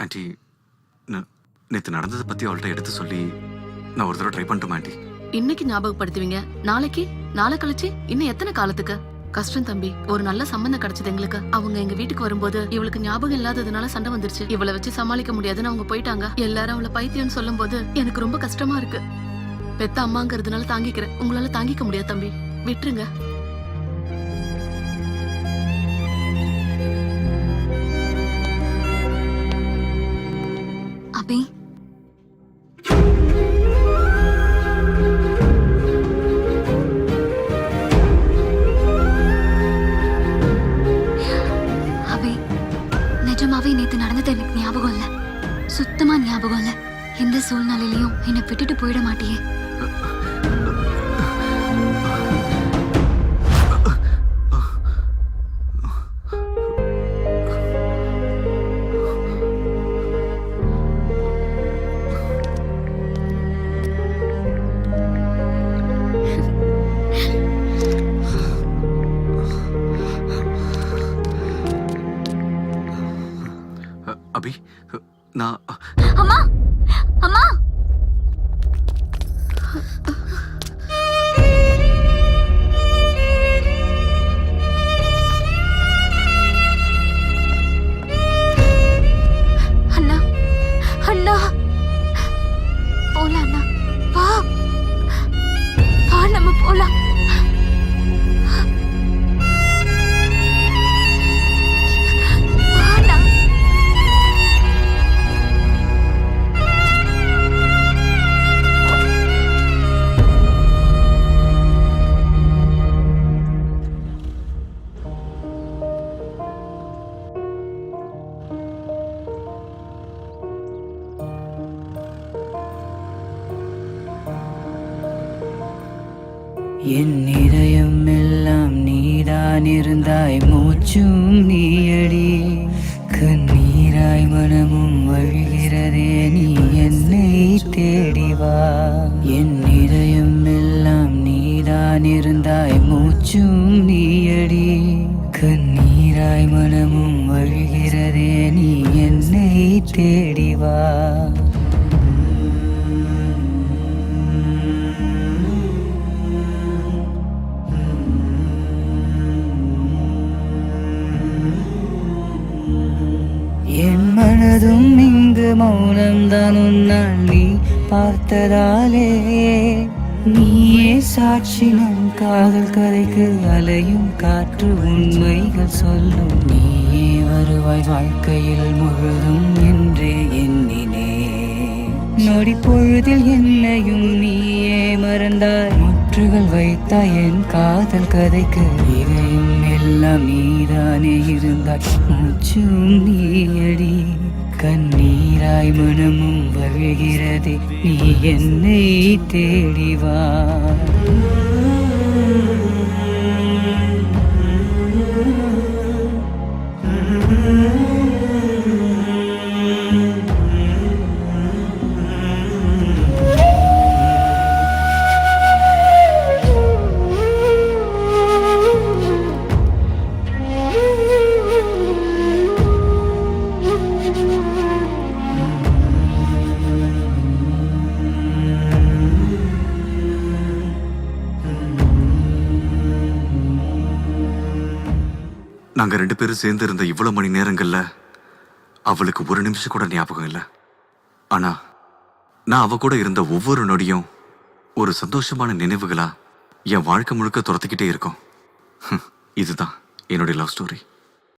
Aunty நேற்று நடந்ததை பற்றி அவள்கிட்ட எடுத்து சொல்லி நான் ஒரு தடவை ட்ரை பண்ணட்டுமா ஆண்டி? இன்னைக்கு ஞாபகப்படுத்துவீங்க? நாளைக்கு? நாளை கழிச்சு? இன்னும் எத்தனை காலத்துக்கு? கஷ்டம் தம்பி ஒரு நல்ல சம்பந்தம் கிடைச்சது எங்களுக்கு. அவங்க எங்க வீட்டுக்கு வரும்போது இவளுக்கு ஞாபகம் இல்லாததுனால சண்டை வந்துருச்சு. இவளை வச்சு சமாளிக்க முடியாதுன்னு அவங்க போயிட்டாங்க. எல்லாரும் அவளை பைத்தியம்னு சொல்லும்போது எனக்கு ரொம்ப கஷ்டமா இருக்கு. பெத்த அம்மாங்கிறதுனால தாங்கிக்கிறேன். உங்களால தாங்கிக்க முடியாது தம்பி. விட்டுருங்க. அபி அபி நிஜமாவே நேத்து நடந்தது எனக்கு ஞாபகம் இல்ல. சுத்தமா ஞாபகம் இல்ல. எந்த சூழ்நிலையிலையும் என்னை விட்டுட்டு போயிட மாட்டியே. நான் என் இதயம் எல்லாம் நீதான் இருந்தாய். மூச்சும் நீயடி. கண்ணீராய் மனமும் வழிகிறதே நீ என்னை தேடிவா என் இதயம் எல்லாம் நீதான் இருந்தாய். மூச்சும் நீயடி. கண்ணீராய் மனமும் வழிகிறதே நீ என்னை தேடிவா மனதும் இங்கு மௌனம்தான் உன்னால் நீ பார்த்ததாலே நீயே சாட்சி நம் காதல் கதைக்கு அலையும் காற்று உண்மைகள் சொல்லும் நீயே வருவாய் வாழ்க்கையில் முழுதும் என்று எண்ணினே நொடி பொழுதில் என்னையும் நீயே மறந்தாய் முற்றுகள் வைத்தாய் என் காதல் கதைக்கு இதையும் எல்லாம் நீதானே இருந்தாய். மூச்சும் நீயடி கண்ணீராய் மனமும் வழிகிறதே நீ என்னை தேடி நாங்க ரெண்டு பேரும் சேர்ந்து இருந்த இவ்வளவு மணி நேரங்கள்ல அவளுக்கு ஒரு நிமிஷம் கூட ஞாபகம் இல்லை. ஆனா நான் அவ கூட இருந்த ஒவ்வொரு நொடியும் ஒரு சந்தோஷமான நினைவுகளா என் வாழ்க்கை முழுக்க துரத்துக்கிட்டே இருக்கும். இதுதான் என்னுடைய லவ் ஸ்டோரி.